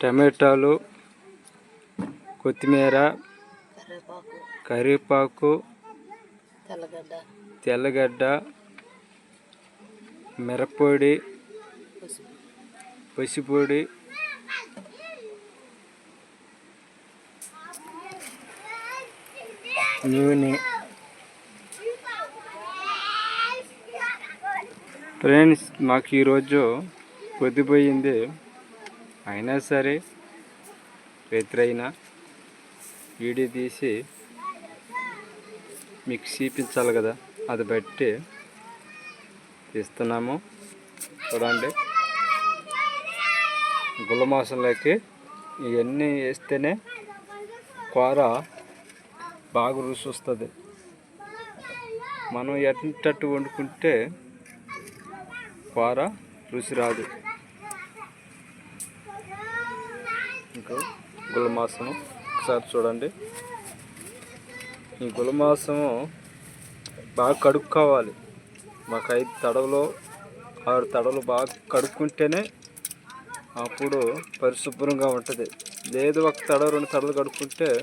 టమాటాలు కొత్తిమీర కరివేపాకు తెల్లగడ్డ తెల్లగడ్డ మిరప్పొడి పసిపొడి నూనె. ఫ్రెండ్స్ మాకు ఈరోజు కొద్దిపోయింది అయినా సరే రైతులైనా వీడియో తీసి మీకు చూపించాలి కదా అది బట్టి ఇస్తున్నాము. చూడండి. గుల్ల మాసంలోకి ఇవన్నీ వేస్తేనే కూర బాగా రుచి వస్తుంది. మనం ఎట్టట్టు వండుకుంటే కూర రుచి రాదు. గులమాసము. ఒకసారి చూడండి. ఈ గులమాసము బాగా కడుక్కోవాలి. మాకు ఐదు తడవలో ఆరు తడవలు బాగా కడుక్కుంటేనే అప్పుడు పరిశుభ్రంగా ఉంటుంది. లేదు ఒక తడవ రెండు తడలు కడుక్కుంటే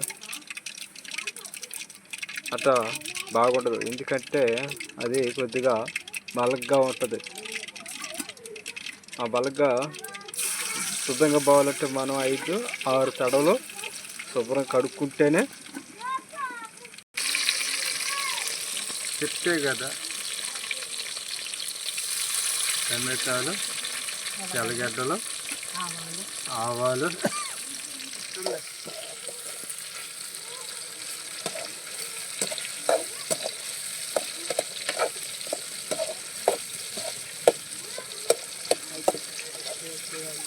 అట్లా బాగుండదు. ఎందుకంటే అది కొద్దిగా బలగ్గా ఉంటుంది. ఆ బలగ్గా శుభ్రంగా పోవాలంటే మనం ఐదు ఆరు తడవలు శుభ్రం కడుక్కుంటేనే చెప్తే కదా. టమాటాలు తెల్లగడ్డలు ఆవాలు. ఆవాలు. ఉమ్,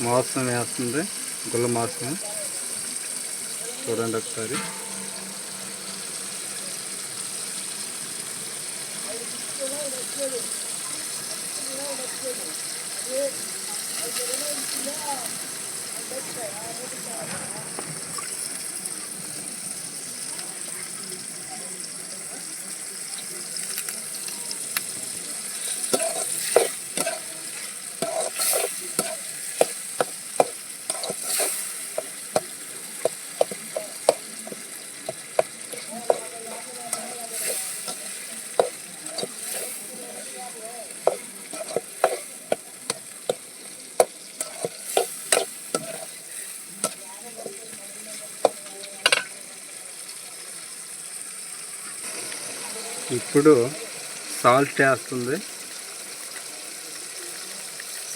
మాంసం వేస్తుంది గుల్ల మాంసం. చూడండి ఒకసారి. ఇప్పుడు సాల్ట్ వేస్తుంది.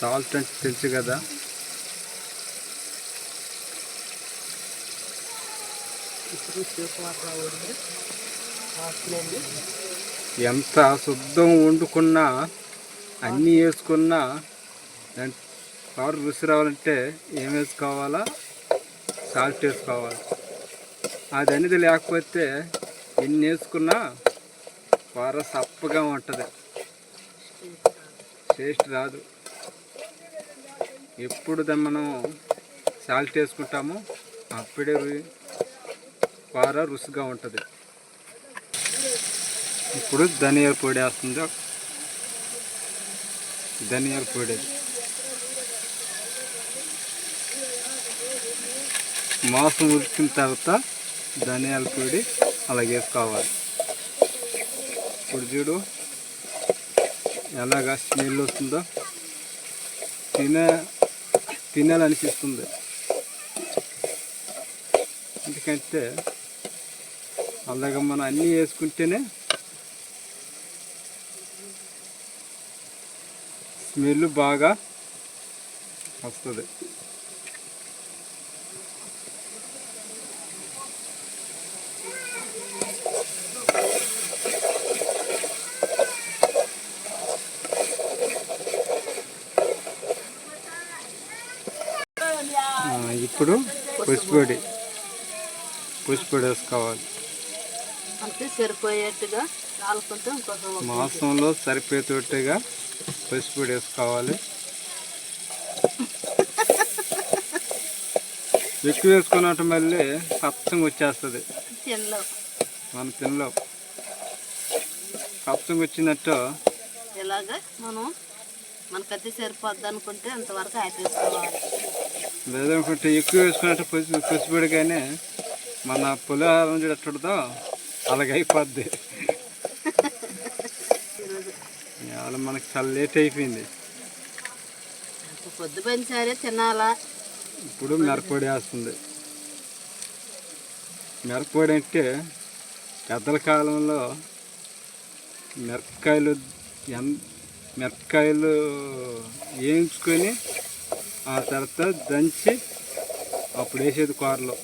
సాల్ట్ అంటే తెలుసు కదా. ఎంత శుద్ధం వండుకున్నా అన్నీ వేసుకున్నా దాని కూర రుచి రావాలంటే ఏం వేసుకోవాలా? సాల్ట్ వేసుకోవాలి. అది అనేది లేకపోతే ఎన్ని వేసుకున్నా కూర సప్పగా ఉంటుంది. టేస్ట్ రాదు. ఎప్పుడు దాన్ని మనం సాల్ట్ వేసుకుంటామో అప్పుడే రు- కూర రుచిగా ఉంటుంది. ఇప్పుడు ధనియాల పొడి వేస్తుంది? ధనియాల పొడి. మాంసం ఉడికిన తర్వాత ధనియాల పొడి అలా వేసుకోవాలి. ఇప్పుడు చూడు. ఎలాగా స్మెల్ వస్తుందో. తినే తినాలనిపిస్తుంది. ఎందుకంటే అలాగ మనం అన్నీ వేసుకుంటేనే స్మెల్ బాగా వస్తుంది ఆ, ఇప్పుడు పసుపొడి పసుపొడి వేసుకోవాలి. అంతే సరిపోయేట్టుగా కాలుకుంటే ఇంకొక మాంసంలో సరిపోయేటట్టుగా పసుపొడి వేసుకోవాలి. ఎక్కువ వేసుకున్నట్టు మళ్ళీ పచ్చంగా వచ్చేస్తుంది. మన తినలో. పచ్చంగా వచ్చినట్టు ఇలాగ మనం మనకైతే సరిపోద్ది అనుకుంటే అంతవరకు ఆపేసుకోవాలి. లేదనుకుంటే ఎక్కువ వేసుకున్నట్టు పసుపు పసుపొడి కానీ మన పులిహారం ఎట్టుందో అలాగే అయిపోద్ది ఈరోజు ఇవాళ మనకి చాలా లేట్ అయిపోయింది. పొద్దు పని సరే తినాలా? ఇప్పుడు మిరపొడి వేస్తుంది. మిరపొడి అంటే పెద్దల కాలంలో మిరపకాయలు ఎన్ మిరపకాయలు వేయించుకొని ఆ తర్వాత దంచి అప్పుడు వేసేది కూరలో.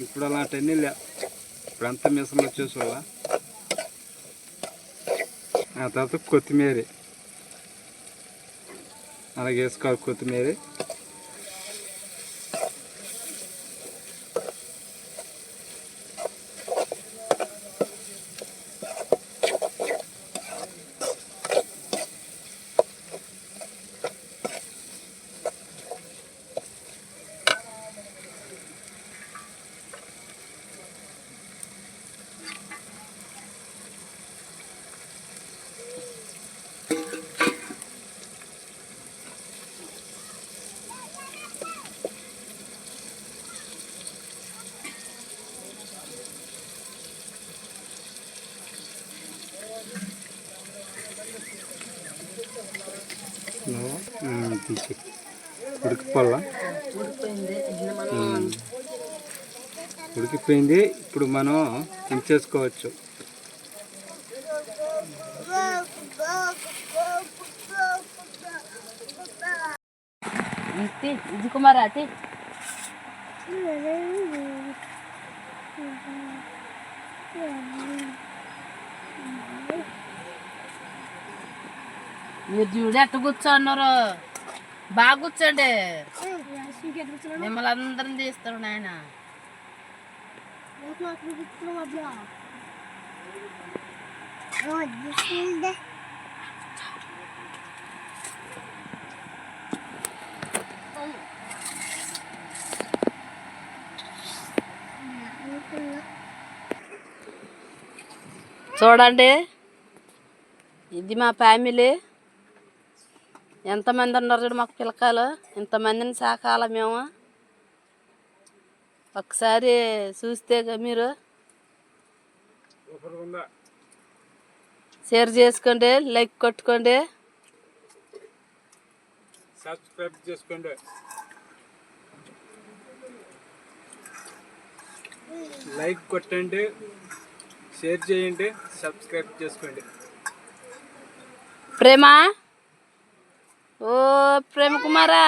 ఇప్పుడు అలాంటివన్నీ లే. ఇప్పుడు అంతా మిసలు వచ్చేసి వల్ల ఆ తర్వాత కొత్తిమీర. అలాగే వేసుకోవాలి కొత్తిమీర. తీసి ఉడికిపోల్లా మనం ఉడికిపోయింది. ఇప్పుడు మనం దించేసుకోవచ్చు. ఇది ఇది కుమార్ అతి మీరు చూడు ఎట్ట కూర్చోన్నారు. బాగా కూర్చోండి. మిమ్మల్ని అందరం తీస్తాడు నాయన. చూడండి. ఇది మా ఫ్యామిలీ. ఎంతమంది ఉన్నారు చూడు మాకు పిల్లకాయలు? ఇంతమందిని సాకాల మేము. ఒకసారి చూస్తే మీరు. షేర్ చేసుకోండి లైక్ కొట్టుకోండి. సబ్స్క్రైబ్ చేసుకోండి. లైక్ కొట్టండి షేర్ చేయండి సబ్స్క్రైబ్ చేసుకోండి. ప్రేమ? ఓ ప్రేమ కుమారా.